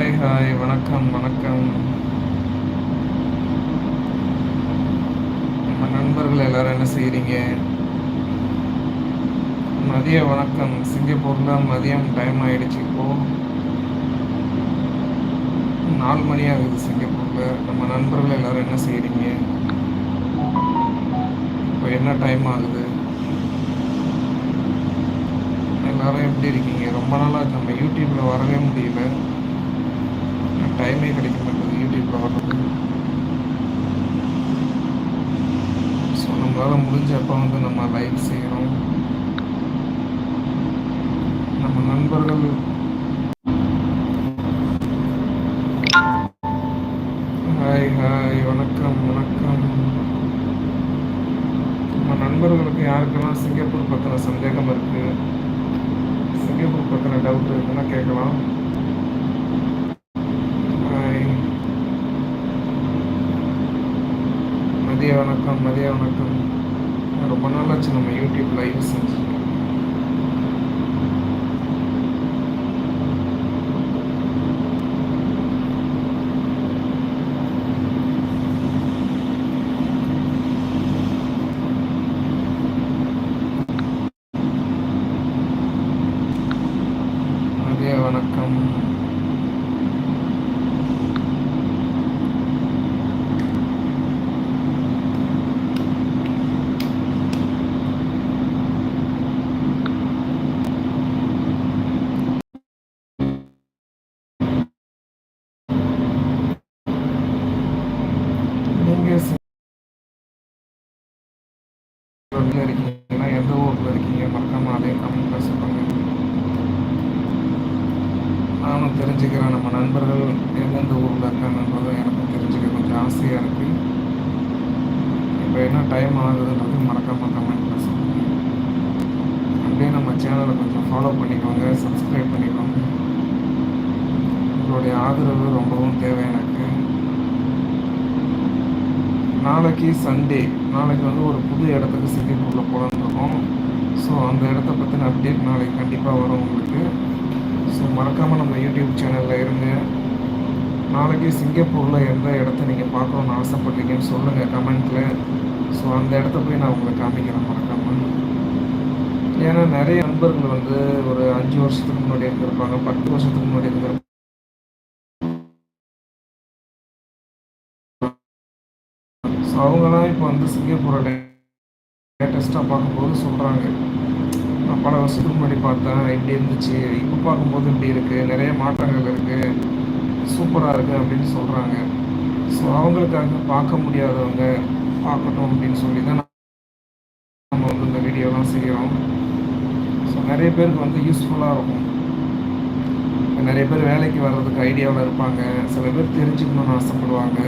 Hi hi வணக்கம் வணக்கம். நம்ம நண்பர்கள் எல்லாரும் என்ன செய்கிறீங்க மதிய வணக்கம். சிங்கப்பூரில் மதியம் டைம் ஆகிடுச்சு இப்போது நாலு மணி ஆகுது சிங்கப்பூரில். நம்ம நண்பர்கள் எல்லாரும் என்ன செய்கிறீங்க இப்போ என்ன டைம் ஆகுது? எல்லாரும் எப்படி இருக்கீங்க? ரொம்ப நாளாக நம்ம யூடியூப்பில் வரவே முடியல. டைமே கிடைக்க மாட்டேங்குது யூடியூப்பில் வர்றது. ஸோ நம்மளால் முடிஞ்ச அப்போ வந்து நம்ம லைக் செய்கிறோம் நம்ம நண்பர்கள் ஹாய் ஹாய் வணக்கம் வணக்கம். நம்ம நண்பர்களுக்கு யாருக்கெல்லாம் சிங்கப்பூர் பற்றின சந்தேகம் இருக்குது சிங்கப்பூர் பற்றின டவுட் இருக்குன்னா கேட்கலாம் ஹாய் மதிய வணக்கம் மதிய வணக்கம். ரொம்ப நாளாச்சு நம்ம யூடியூப் லைவ் செஞ்சு மதிய வணக்கம் நீங்க சிங்கப்பூர்ல இருக்கீங்கன்னா எந்த ஊர்ல இருக்கீங்க மறக்காம அதையும் கமெண்ட்ல சொல்லுங்க நானும் தெரிஞ்சுக்கிறேன் நம்ம நண்பர்கள் எந்தெந்த ஊரில் இருக்காங்கன்றது எனக்கும் தெரிஞ்சுக்க கொஞ்சம் ஆசையாக இருக்குது இப்போ என்ன டைம் ஆகுதுன்றது மறக்காமல் கமெண்ட்டில் சொல்லுங்கள் அப்படியே நம்ம சேனலை கொஞ்சம் ஃபாலோ பண்ணிக்கோங்க சப்ஸ்கிரைப் பண்ணிக்கோங்க. உங்களுடைய ஆதரவு ரொம்பவும் தேவை எனக்கு. நாளைக்கு சண்டே நாளைக்கு வந்து ஒரு புது இடத்துக்கு சிங்கப்பூரில் போகலான்னு இருக்கோம் ஸோ அந்த இடத்த பற்றின அப்டேட் நாளைக்கு கண்டிப்பாக வரும் உங்களுக்கு. ஸோ மறக்காமல் நம்ம யூடியூப் சேனலில் இருங்க. நாளைக்கு சிங்கப்பூரில் எந்த இடத்த நீங்கள் பார்க்கணுன்னு ஆசைப்பட்டீங்கன்னு சொல்லுங்கள் கமெண்ட்டில் ஸோ அந்த இடத்த போய் நான் உங்களை காமிக்கிறேன் மறக்காமல் ஏன்னா நிறைய நண்பர்கள் வந்து ஒரு அஞ்சு வருஷத்துக்கு முன்னாடி இருந்திருப்பாங்க பத்து வருஷத்துக்கு முன்னாடி இருந்திருப்பாங்க. ஸோ அவங்களாம் இப்போ வந்து சிங்கப்பூரை லேட்டஸ்ட்டாக பார்க்கும்போது சொல்கிறாங்க நான் பல வருஷத்துக்கு முன்னாடி பார்த்தேன் இப்படி இருந்துச்சு. இப்போ பார்க்கும்போது இப்படி இருக்குது நிறைய மாற்றங்கள் இருக்குது சூப்பராக இருக்குது அப்படின்னு சொல்கிறாங்க ஸோ அவங்களுக்காக பார்க்க முடியாதவங்க பார்க்கட்டும் அப்படின்னு சொல்லி தான் நம்ம வந்து இந்த வீடியோலாம் செய்கிறோம் ஸோ நிறைய பேருக்கு வந்து யூஸ்ஃபுல்லாக இருக்கும். நிறைய பேர் வேலைக்கு வர்றதுக்கு ஐடியாவில் இருப்பாங்க. சில பேர் தெரிஞ்சுக்கணும்னு ஆசைப்படுவாங்க.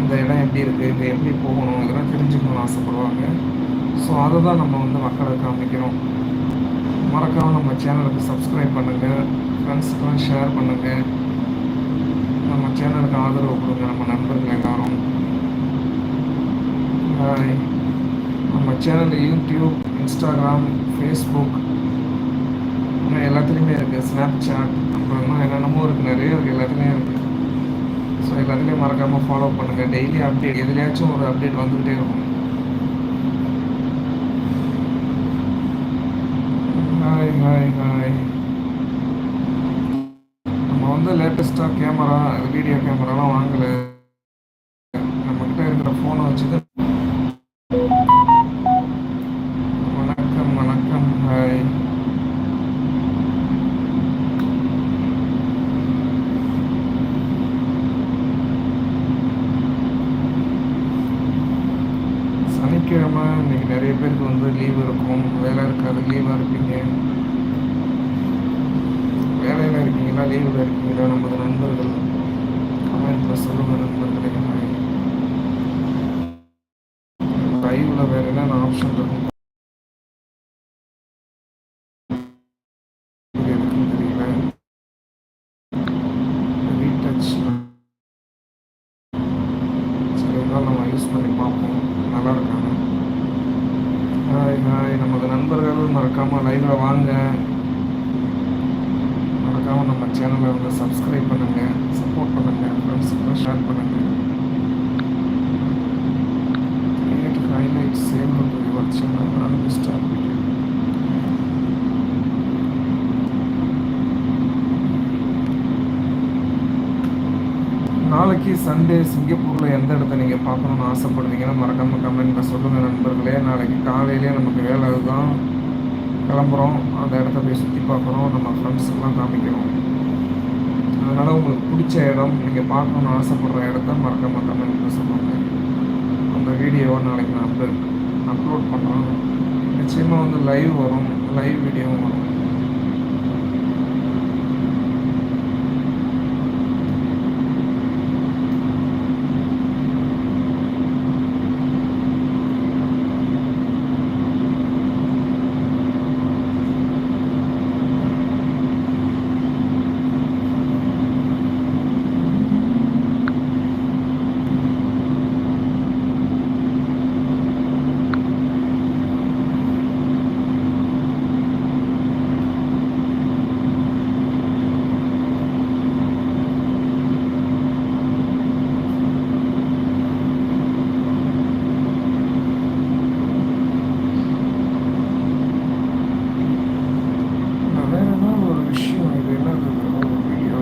இந்த இடம் எப்படி இருக்குது இங்கே எப்படி போகணும் இதெல்லாம் தெரிஞ்சுக்கணும்னு ஆசைப்படுவாங்க. ஸோ அதை தான் நம்ம வந்து மக்களுக்கு அமைக்கிறோம் மறக்காமல் நம்ம சேனலுக்கு சப்ஸ்கிரைப் பண்ணுங்கள் ஃப்ரெண்ட்ஸுக்கெல்லாம் ஷேர் பண்ணுங்கள் நம்ம சேனலுக்கு ஆதரவு கொடுங்க நம்ம நண்பர்கள் எல்லாரும். ஹாய் நம்ம சேனல் யூடியூப் இன்ஸ்டாகிராம் ஃபேஸ்புக் இன்னும் எல்லாத்துலேயுமே இருக்குது ஸ்னாப் சாட் அப்புறம் இன்னும் என்னென்னமோ இருக்குது நிறைய இருக்குது எல்லாத்துலேயும் இருக்குது ஸோ எல்லாத்துலேயும் மறக்காமல் ஃபாலோ பண்ணுங்கள் டெய்லி அப்டேட் எதுலேயாச்சும் ஒரு அப்டேட் வந்துக்கிட்டே இருக்கும். ஹாய் ஹாய் ஹாய் நம்ம வந்து லேட்டஸ்ட்டாக கேமரா வீடியோ கேமராலாம் வாங்கலை நம்மக்கிட்ட இருக்கிற ஃபோனை வச்சு தான் வணக்கம் வணக்கம் ஹாய் சனிக்கிழமை இன்னைக்கு நிறைய பேருக்கு வந்து லீவ் இருக்கும். வேலை இருக்காது லீவாக இருப்பீங்க. வேலையில் இருக்கீங்களா லீவில் இருக்கீங்களா நமது நண்பர்கள்? கமெண்ட்டில் சொல்லுங்கள் நண்பர்களே. லைவில் வேறு என்னென்ன ஆப்ஷன் இருக்கும்? ஹாய் நமது நண்பர்கள் மறக்காமல் லைவில் வாங்க. மறக்காமல் நம்ம சேனலை வந்து சப்ஸ்கிரைப் பண்ணுங்கள் சப்போர்ட் பண்ணுங்கள் ஃப்ரெண்ட்ஸுக்கு ஷேர் பண்ணுங்கள் ஹைலைட் சேவ் பண்ணுறது சேனல் ஆரம்பிச்சிட்டாங்க நாளைக்கு சண்டே சிங்கப்பூரில் எந்த இடத்த நீங்கள் பார்க்கணுன்னு ஆசைப்படுறீங்கன்னா மறக்காமல் கமெண்ட்டில் சொல்லுங்கள் நண்பர்களே. நாளைக்கு காலையிலே நமக்கு வேலை அதுதான். கிளம்புறோம். அந்த இடத்த போய் சுற்றி பார்க்குறோம். நம்ம ஃப்ரெண்ட்ஸுக்கெலாம் காமிக்கிறோம். அதனால் உங்களுக்கு பிடிச்ச இடம் நீங்கள் பார்க்கணுன்னு ஆசைப்படுற இடத்த மறக்காமல் கமெண்ட்டில் சொல்லுங்கள் அந்த வீடியோவை நாளைக்கு நான் அப்லோட் அப்லோட் பண்ணுறோம் நிச்சயமாக வந்து லைவ் வரும். லைவ் வீடியோவும் வரும் நான் வேற ஏதாவது ஒரு விஷயம் இது என்னது இது? ஒரு வீடியோ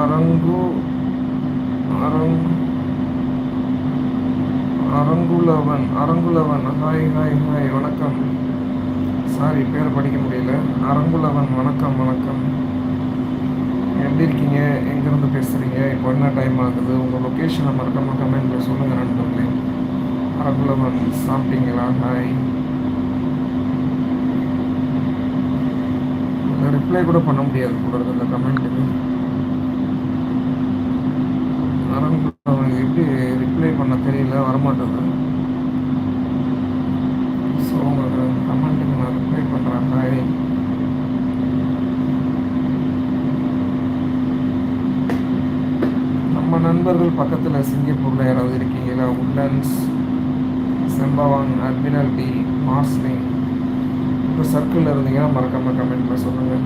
அரங்கு அரங் அரங்குலவன் ஹாய் ஹாய் ஹாய் வணக்கம். சாரி பேரை படிக்க முடியல. அரங்குலவன் வணக்கம் வணக்கம். எப்படி இருக்கீங்க? எங்கேருந்து பேசுகிறீங்க இப்போ என்ன டைம் ஆகுது? உங்கள் லொக்கேஷனை மறக்காமல் கமெண்ட்டில் சொல்லுங்கள் நண்பர்களே அரங்குலவன் சாப்பிட்டீங்களா? ஹாய் ரிப்ளை கூட பண்ண முடியாது கூட அந்த கமெண்ட்டுக்கு அரங்குலவன் எப்படி ரிப்ளை பண்ண தெரியல வரமாட்டேங்குது ஸோ உங்கள் கமெண்ட்டுக்கு நான் பண்ணுறேன் நம்ம நண்பர்கள் பக்கத்தில் சிங்கப்பூரில் யாராவது இருக்கீங்களா? உட்லண்ட்ஸ் செம்பவாங் அட்மிரல்டி மார்ஸ்லிங் இந்த சர்க்கிளில் இருந்தீங்கன்னா மறக்காமல் கமெண்ட்டில் சொல்லுங்கள்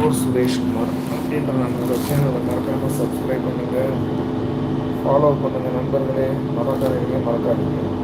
சிங்கப்பூர் சுரேஷ்குமார் அப்படின்ற நம்மளோட சேனலை மறக்காமல் சப்ஸ்கிரைப் பண்ணுங்கள் ஃபாலோ பண்ணுங்கள் நண்பர்களே. மறக்காதீங்க மறக்காதீங்க.